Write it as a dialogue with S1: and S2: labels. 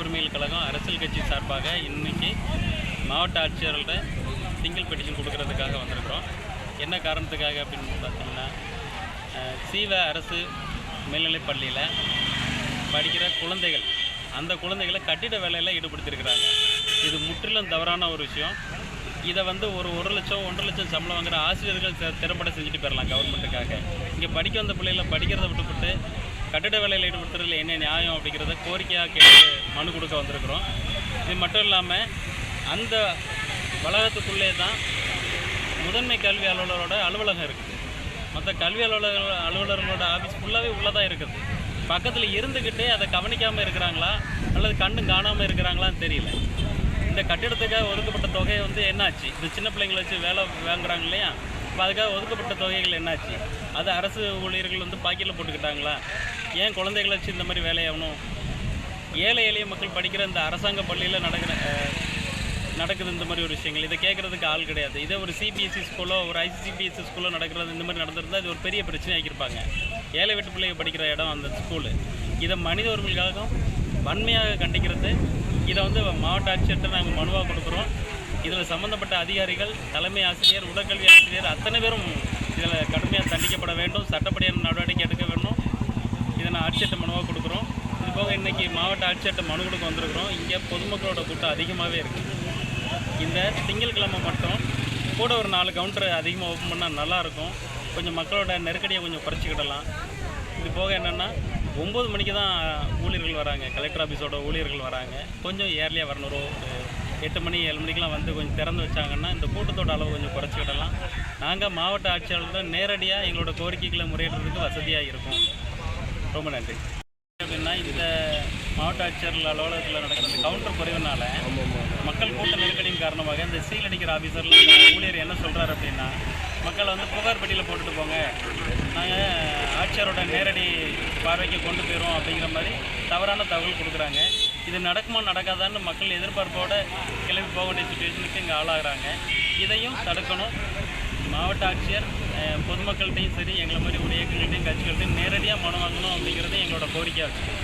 S1: உரிமைகள் கழகம் அரசியல் கட்சி சார்பாக இன்றைக்கி மாவட்ட ஆட்சியர்கள்ட்ட சிங்கிள் பெட்டிஷன் கொடுக்கறதுக்காக வந்திருக்கிறோம். என்ன காரணத்துக்காக அப்படின்னு பார்த்தீங்கன்னா சீவ அரசு மேல்நிலைப் பள்ளியில் படிக்கிற குழந்தைகள் அந்த குழந்தைகளை கட்டிட வேலையில் ஈடுபடுத்தியிருக்கிறாங்க. இது முற்றிலும் தவறான ஒரு விஷயம். இதை வந்து ஒரு ஒரு லட்சம் ஒன்றரை லட்சம் சம்பளம் வாங்குற ஆசிரியர்கள் திறம்பட செஞ்சுட்டு போயிடலாம் கவர்மெண்ட்டுக்காக இங்கே படிக்க வந்த பிள்ளைகளை படிக்கிறத விட்டுவிட்டு கட்டிட வேலையில் ஈடுபடுத்துறதுல என்ன நியாயம் அப்படிங்கிறத கோரிக்கையாக கேட்டு மனு கொடுக்க வந்திருக்கிறோம். இது மட்டும் இல்லாமல் அந்த வளாகத்துக்குள்ளே தான் முதன்மை கல்வி அலுவலரோட அலுவலகம் இருக்குது மற்ற கல்வி அலுவலர் அலுவலர்களோட ஆஃபீஸ் ஃபுல்லாகவே உள்ளே தான் இருக்குது. பக்கத்தில் இருந்துக்கிட்டே அதை கவனிக்காமல் இருக்கிறாங்களா? அல்லது கண்ணு காணாமல் இருக்கிறாங்களான்னு தெரியல. இந்த கட்டிடத்துக்காக ஒதுக்கப்பட்ட தொகை வந்து என்னாச்சு? இந்த சின்ன பிள்ளைங்களை வச்சு வேலை வாங்குறாங்க இல்லையா? இப்போ அதுக்காக ஒதுக்கப்பட்ட தொகைகள் என்னாச்சு? அது அரசு ஊழியர்கள் வந்து பாக்கெட்டில் போட்டுக்கிட்டாங்களா? ஏன் குழந்தைகளை வச்சு இந்த மாதிரி வேலையாகணும்? ஏழை எளிய மக்கள் படிக்கிற இந்த அரசாங்க பள்ளியில் நடக்கிற நடக்குது இந்த மாதிரி ஒரு விஷயங்கள். இதை கேட்குறதுக்கு ஆள் கிடையாது. இதே ஒரு சிபிஎஸ்சி ஸ்கூலோ ஒரு ஐசிசிபிஎஸ்சி ஸ்கூலோ நடக்கிறது இந்த மாதிரி நடந்திருந்தால் இது ஒரு பெரிய பிரச்சனை ஆக்கியிருப்பாங்க. ஏழை வீட்டு பிள்ளைங்க படிக்கிற இடம் அந்த ஸ்கூலு இதை மனித உரிமைகளுக்காகவும் வன்மையாக கண்டிக்கிறது. இதை வந்து மாவட்ட ஆட்சியர்கிட்ட நாங்கள் மனுவாக கொடுக்குறோம். இதில் சம்மந்தப்பட்ட அதிகாரிகள் தலைமை ஆசிரியர் உடற்கல்வி ஆசிரியர் அத்தனை பேரும் இதில் கடுமையாக தண்டிக்கப்பட வேண்டும். சட்டப்படியான நடவடிக்கை எடுக்க வேண்டும் இதை நான் ஆட்சியர்கிட்ட மனுவாக கொடுக்குறோம். இது போக இன்றைக்கி மாவட்ட ஆட்சியர்கிட்ட மனு கொடுக்க வந்திருக்கிறோம். இங்கே பொதுமக்களோட கூட்டம் அதிகமாகவே இருக்குது இந்த திங்கட்கிழமை மட்டும் கூட ஒரு நாலு கவுண்டர் அதிகமாக ஓப்பன் பண்ணால் நல்லாயிருக்கும். கொஞ்சம் மக்களோட நெருக்கடியை கொஞ்சம் குறைச்சிக்கிடலாம். இது போக என்னென்னா ஒம்பது மணிக்கு தான் ஊழியர்கள் வராங்க. கலெக்டர் ஆஃபீஸோட ஊழியர்கள் வராங்க. கொஞ்சம் ஏர்லியாக வரணும் ஒரு ஒரு எட்டு மணி ஏழு மணிக்கெலாம் வந்து கொஞ்சம் திறந்து வச்சாங்கன்னா இந்த கூட்டத்தோட அளவு கொஞ்சம் குறைச்சிக்கிடலாம் நாங்கள் மாவட்ட ஆட்சியாளர்கள் நேரடியாக எங்களோட கோரிக்கைகளை முறையிடுறதுக்கு வசதியாக இருக்கும். ரொம்ப நன்றி. அப்படின்னா இந்த மாவட்ட ஆட்சியர்கள் அலுவலகத்தில் நடக்கிற இந்த கவுண்டர் குறைவுனால மக்கள் கூட்ட நெருக்கடியின் காரணமாக இந்த சீல் அடிக்கிற ஆஃபீஸரில் ஊழியர் என்ன சொல்கிறார் அப்படின்னா மக்கள் வந்து புகார் பெட்டியில் போட்டுட்டு போங்க. நாங்கள் ஆட்சியரோட நேரடி பார்வைக்கு கொண்டு போயிடுவோம் அப்படிங்கிற மாதிரி தவறான தகவல் கொடுக்குறாங்க. இது நடக்குமா நடக்காதான்னு மக்கள் எதிர்பார்ப்போடு கிளம்பி போக வேண்டிய சுச்சுவேஷனுக்கு இங்கே ஆளாகிறாங்க. இதையும் தடுக்கணும். மாவட்ட ஆட்சியர் பொதுமக்கள்கிட்டையும் சரி எங்களை மாதிரி ஒரு இயக்கங்கள்ட்டையும் கட்சிகள்ட்டையும் நேரடியாக மனு வாங்கணும் அப்படிங்கிறது எங்களோட கோரிக்கையாக வச்சுக்கோங்க.